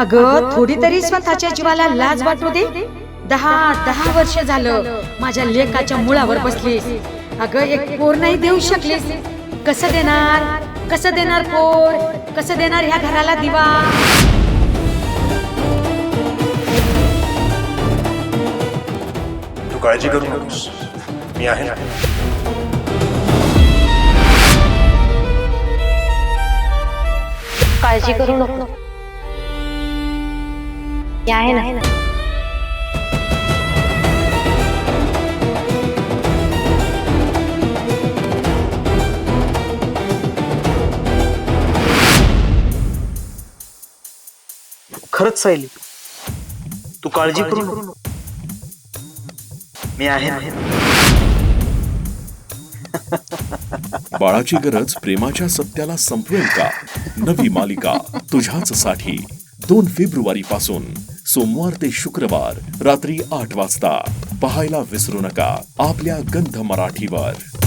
अगं थोडी तरी स्वतःच्या जीवाला लाज वाटू दे. दहा दहा वर्ष झालं माझ्या लेकाच्या मुळावर बसलीस. अगं एक पोर नाही देऊ शकलीस. कसं देणार? कसं देणार पोर? कसं देणार ह्या घराला दिवा? तू काळजी करू नकोस. मी आहे ना. काळजी करू नको. मी आहे ना. खरंच सायली तू काळजी करू नको. मी आहे. ना बाळाची गरज प्रेमाच्या सत्याला संपवेल का? नवी मालिका तुझ्याच साठी दोन फेब्रुवारी पासून सोमवार ते शुक्रवार रात्री आठ वाजता. पाहायला विसरू नका. आपल्या गंध मराठीवर.